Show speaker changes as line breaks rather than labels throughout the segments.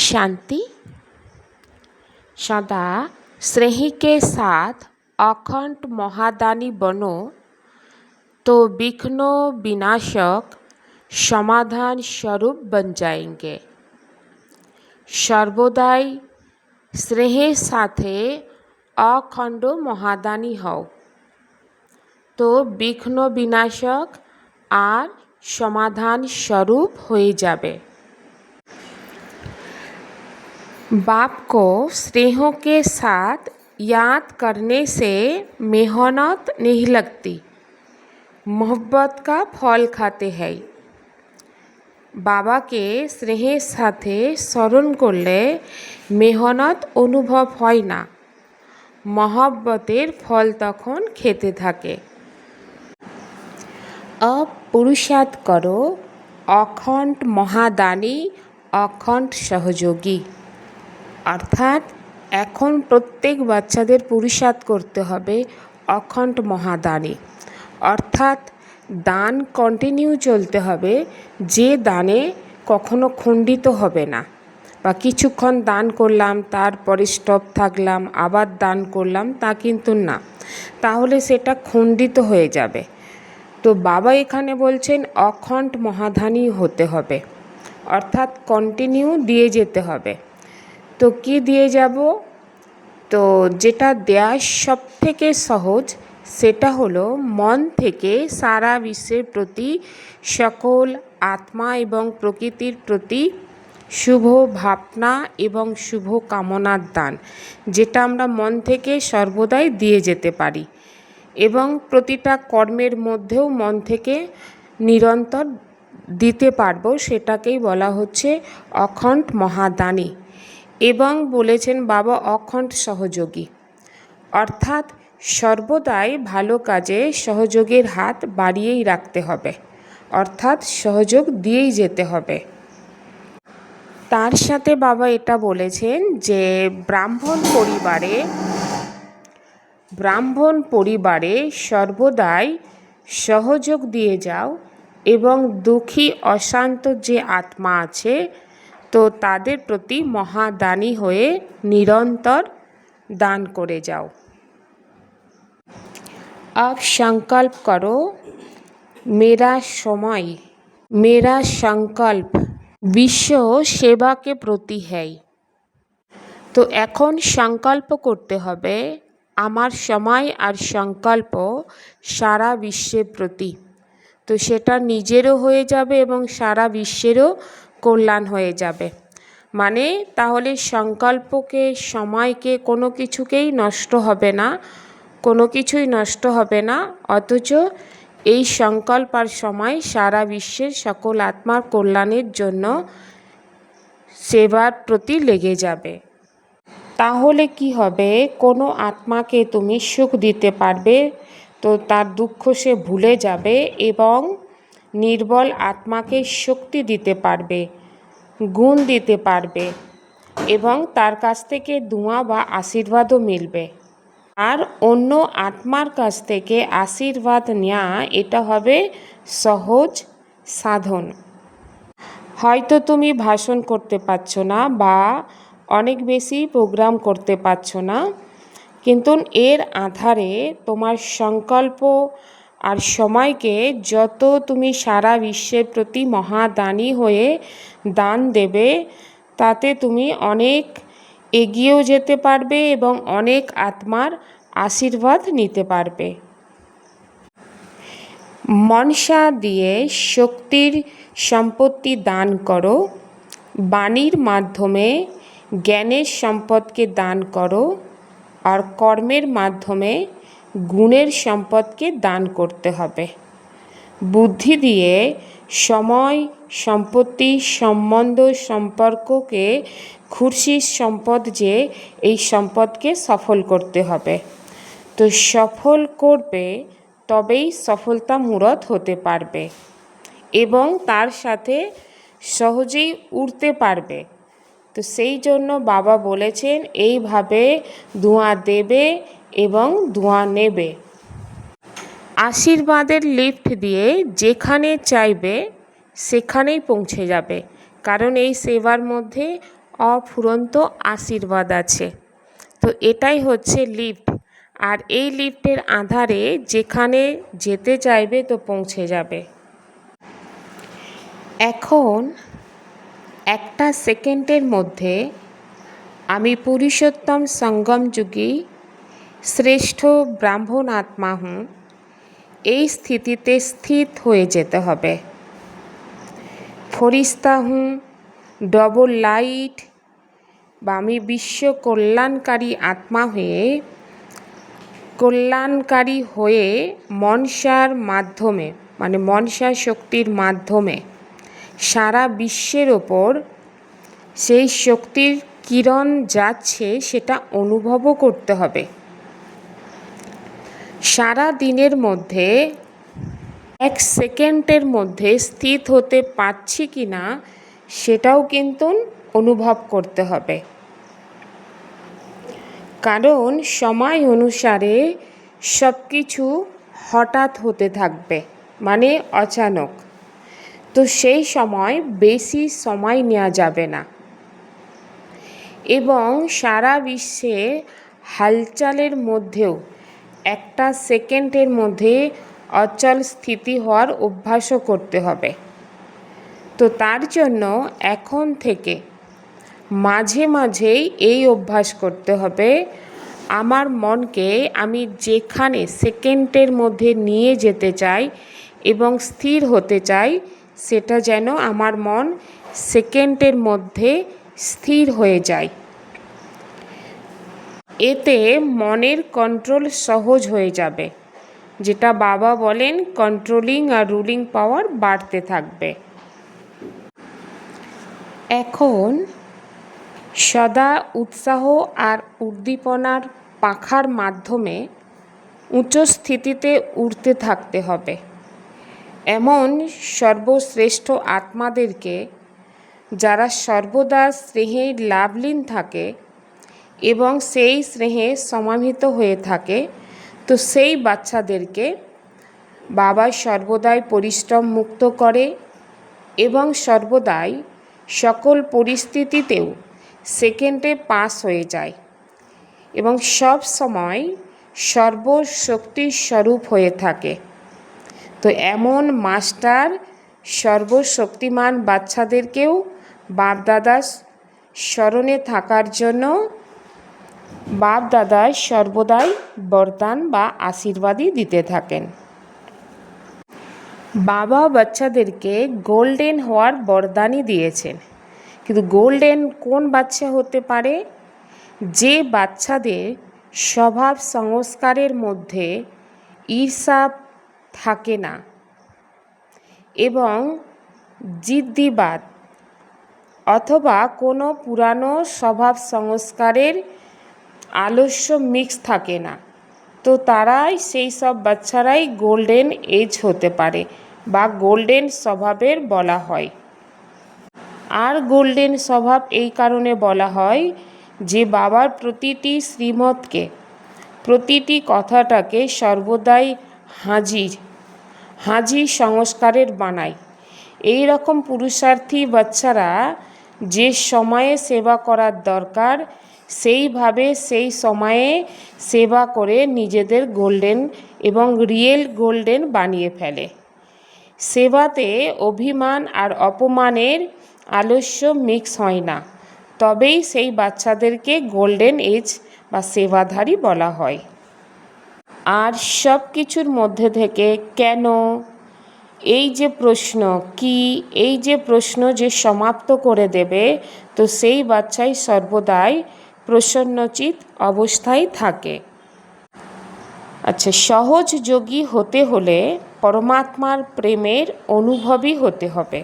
शांति सदा स्नेह के साथ अखंड महादानी बनो तो विघ्नों विनाशक সমাধান স্বরূপ বন যায়েঙ্গে সর্বদাই স্নেহের সাথে অখণ্ড মহাদানী হও তো বিঘ্ন বিনাশক আর সমাধান স্বরূপ হয়ে যাবে बाप को स्नेह के साथ याद करने से मेहनत नहीं लगती मोहब्बत का फल खाते हैं বাবাকে স্নেহের সাথে স্মরণ করলে মেহনত অনুভব হয় না মহব্বতের ফল তখন খেতে থাকে अब पुरुषार्थ करो অখণ্ড মহাদানী অখণ্ড সহযোগী অর্থাৎ এখন প্রত্যেক বাচ্চাদের পুরুষার্থ করতে হবে অখণ্ড মহাদানী। অর্থাৎ দান কন্টিনিউ চলতে হবে, যে দানে কখনো খণ্ডিত হবে না। বা কিছুক্ষণ দান করলাম, তারপরে স্টপ থাকলাম, আবার দান করলাম, তা কিন্তু না। তাহলে সেটা খণ্ডিত হয়ে যাবে। তো বাবা এখানে বলছেন অখণ্ড মহাধানী হতে হবে। অর্থাৎ কন্টিনিউ দিয়ে যেতে হবে। তো কি দিয়ে যাব? তো যেটা দেয়া সব থেকে সহজ, সেটা হলো মন থেকে সারা বিশ্বের প্রতি সকল আত্মা এবং প্রকৃতির প্রতি শুভ ভাবনা এবং শুভ কামনার দান, যেটা আমরা মন থেকে সর্বদাই দিয়ে যেতে পারি এবং প্রতিটা কর্মের মধ্যেও মন থেকে নিরন্তর দিতে পারব, সেটাকেই বলা হচ্ছে অখণ্ড মহাদানী। এবং বলেছেন, বাবা অখণ্ড সহযোগী। অর্থাৎ সর্বদাই ভালো কাজে সহযোগের হাত বাড়িয়েই রাখতে হবে। অর্থাৎ সহযোগ দিয়েই যেতে হবে। তার সাথে বাবা এটা বলেছেন যে, ব্রাহ্মণ পরিবারে ব্রাহ্মণ পরিবারে সর্বদাই সহযোগ দিয়ে যাও এবং দুঃখী, অশান্ত যে আত্মা আছে তো তাদের প্রতি মহাদানী হয়ে নিরন্তর দান করে যাও अब संकल्प करो मेरा समय मेरा संकल्प বিশ্ব সেবাকে প্রতি হ্যায় তো এখন সংকল্প করতে হবে আমার সময় আর সংকল্প সারা বিশ্বের প্রতি তো সেটা নিজেরও হয়ে যাবে এবং সারা বিশ্বেরও কল্যাণ হয়ে যাবে। মানে তাহলে সংকল্পকে, সময়কে কোনো কিছুকেই নষ্ট হবে না, কোনো কিছুই নষ্ট হবে না, অথচ এই সংকল্প আর সময় সারা বিশ্বের সকল আত্মার কল্যাণের জন্য সেবার প্রতি লেগে যাবে। তাহলে কি হবে? কোনো আত্মাকে তুমি সুখ দিতে পারবে, তো তার দুঃখ সে ভুলে যাবে এবং নির্বল আত্মাকে শক্তি দিতে পারবে, গুণ দিতে পারবে এবং তার কাছ থেকে ধোঁয়া বা আশীর্বাদও মিলবে। আর অন্য আত্মার কাছ থেকে আশীর্বাদ নেওয়া এটা হবে সহজ সাধন। হয়তো তুমি ভাষণ করতে পারছ না বা অনেক বেশি প্রোগ্রাম করতে পারছ না, কিন্তু এর আধারে তোমার সংকল্প আর সময়কে যত তুমি সারা বিশ্বের প্রতি মহাদানী হয়ে দান দেবে, তাতে তুমি অনেক এগিয়েও যেতে পারবে এবং অনেক আত্মার আশীর্বাদ নিতে পারবে। মনসা দিয়ে শক্তির সম্পত্তি দান করো, বাণীর মাধ্যমে জ্ঞানের সম্পদকে দান করো, আর কর্মের মাধ্যমে গুণের সম্পদকে দান করতে হবে। বুদ্ধি দিয়ে সময়, সম্পত্তি, সম্বন্ধ, সম্পর্ককে খুশির সম্পদ যে, এই সম্পদকে সফল করতে হবে। তো সফল করবে, তবেই সফলতা মূরত হতে পারবে এবং তার সাথে সহজেই উড়তে পারবে। তো সেই জন্য বাবা বলেছেন, এইভাবে ধোঁয়া দেবে এবং ধোঁয়া নেবে। আশীর্বাদের লিফট দিয়ে যেখানে চাইবে, সেখানেই পৌঁছে যাবে। কারণ এই সেবার মধ্যে অফুরন্ত আশীর্বাদ আছে। তো এটাই হচ্ছে লিফট। আর এই লিফটের আধারে যেখানে যেতে চাইবে, তো পৌঁছে যাবে। এখন একটা সেকেন্ডের মধ্যে আমি পুরুষোত্তম সঙ্গম যুগী শ্রেষ্ঠ ব্রাহ্মণ আত্মা হুঁ এই স্থিতিতে স্থিত হয়ে যেতে হবে। ফরিস্তা হুঁ ডবল লাইট বা আমি বিশ্ব কল্যাণকারী আত্মা হয়ে, কল্যাণকারী হয়ে মনসার মাধ্যমে মানে মনসা শক্তির মাধ্যমে সারা বিশ্বের ওপর সেই শক্তির কিরণ যাচ্ছে সেটা অনুভবও করতে হবে। সারা দিনের মধ্যে, এক সেকেন্ডের মধ্যে স্থিত হতে পারছি কি না সেটাও কিন্তু অনুভব করতে হবে। কারণ সময় অনুসারে সব কিছু হঠাৎ হতে থাকবে মানে অচানক। তো সেই সময় বেশি সময় নেওয়া যাবে না। এবং সারা বিশ্বে হালচালের মধ্যেও একটা সেকেন্ডের মধ্যে অচল স্থিতি হওয়ার অভ্যাসও করতে হবে। তো তার জন্য এখন থেকে মাঝে মাঝেই এই অভ্যাস করতে হবে। আমার মনকে আমি যেখানে সেকেন্ডের মধ্যে নিয়ে যেতে চাই এবং স্থির হতে চাই সেটা যেন আমার মন সেকেন্ডের মধ্যে স্থির হয়ে যায়। এতে মনের কন্ট্রোল সহজ হয়ে যাবে, যেটা বাবা বলেন, কন্ট্রোলিং আর রুলিং পাওয়ার বাড়তে থাকবে। এখন সদা উৎসাহ আর উদ্দীপনার পাখার মাধ্যমে উচ্চ স্থিতিতে উঠতে থাকতে হবে। এমন সর্বশ্রেষ্ঠ আত্মাদেরকে যারা সর্বদা স্নেহে লাভলীন থাকে এবং সেই স্নেহে সমাহিত হয়ে থাকে, তো সেই বাচ্চাদেরকে বাবা সর্বদাই পরিশ্রম মুক্ত করে এবং সর্বদাই সকল পরিস্থিতিতেও সেকেন্ডে পাস হয়ে যায় এবং সব সময় সর্বশক্তির স্বরূপ হয়ে থাকে। তো এমন মাস্টার, সর্বশক্তিমান বাচ্চাদেরকেও বাপদাদা স্মরণে থাকার জন্য বাপদাদা সর্বদাই বরদান বা আশীর্বাদই দিতে থাকেন। বাবা বাচ্চাদেরকে গোল্ডেন হওয়ার বরদানই দিয়েছেন। কিন্তু গোল্ডেন কোন বাচ্চা হতে পারে? যে বাচ্চাদের স্বভাব সংস্কারের মধ্যে ঈর্ষা থাকে না। এবং জিদ্দিবাদ অথবা কোনো পুরানো স্বভাব সংস্কারের আলস্য মিক্স থাকে না। তো তারাই সেই সব বাচ্চারাই গোল্ডেন এজ হতে পারে বা গোল্ডেন স্বভাবের বলা হয়। আর গোল্ডেন স্বভাব এই কারণে বলা হয় যে, বাবার প্রতিটি শ্রীমতকে, প্রতিটি কথাটাকে সর্বদাই হাজির হাজির সংস্কারের বানায় এই রকম পুরুষার্থী বাচ্চারা যে সময়ে সেবা করার দরকার, সেইভাবে সেই সময়ে সেবা করে নিজেদের গোল্ডেন এবং রিয়েল গোল্ডেন বানিয়ে ফেলে। সেবাতে অভিমান আর অপমানের আলস্য মিক্স হয় না। তবেই সেই বাচ্চাদেরকে গোল্ডেন এজ বা সেবাধারী বলা হয়। আর সব কিছুর মধ্যে থেকে কেন? এই যে প্রশ্ন, কি? এই যে প্রশ্ন যে সমাপ্ত করে দেবে, তো সেই বাচ্চাই সর্বদাই প্রসন্নচিত অবস্থায় থাকে। আচ্ছা সহজ যোগী হতে হলে পরমাত্মার প্রেমের অনুভবই হতে হবে।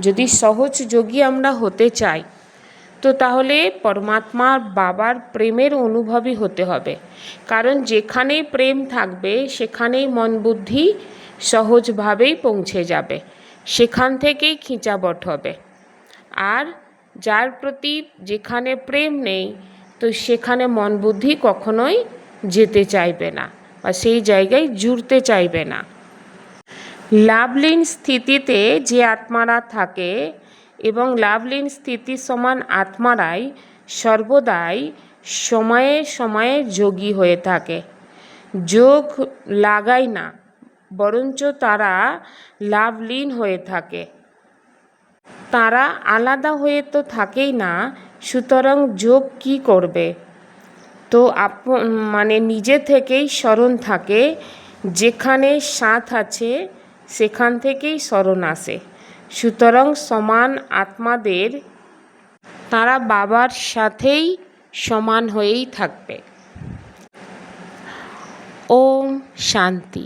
যদি সহজ যোগী আমরা হতে চাই তো তাহলে পরমাত্মার বাবার প্রেমের অনুভবই হতে হবে। কারণ যেখানেই প্রেম থাকবে, সেখানেই মন বুদ্ধি সহজভাবেই পৌঁছে যাবে। সেখান থেকেই খিঁচাবট হবে। আর যার প্রতি যেখানে প্রেম নেই, তো সেখানে মন বুদ্ধি কখনোই যেতে চাইবে না বা সেই জায়গায় জুড়তে চাইবে না। লাভলীন স্থিতিতে যে আত্মারা থাকে এবং লাভলীন স্থিতি সমান আত্মারাই সর্বদাই সময়ে সময়ে যোগী হয়ে থাকে। যোগ লাগায় না, বরঞ্চ তারা লাভলীন হয়ে থাকে। তারা আলাদা হয়ে তো থাকেই না, সুতরাং যোগ কী করবে? তো আপ মানে নিজে থেকেই স্মরণ থাকে, যেখানে সাথ আছে, সেখান থেকেই স্মরণ আসে। সুতরাং সমান আত্মাদের তারা বাবার সাথেই সমান হয়েই থাকবে। ওম শান্তি।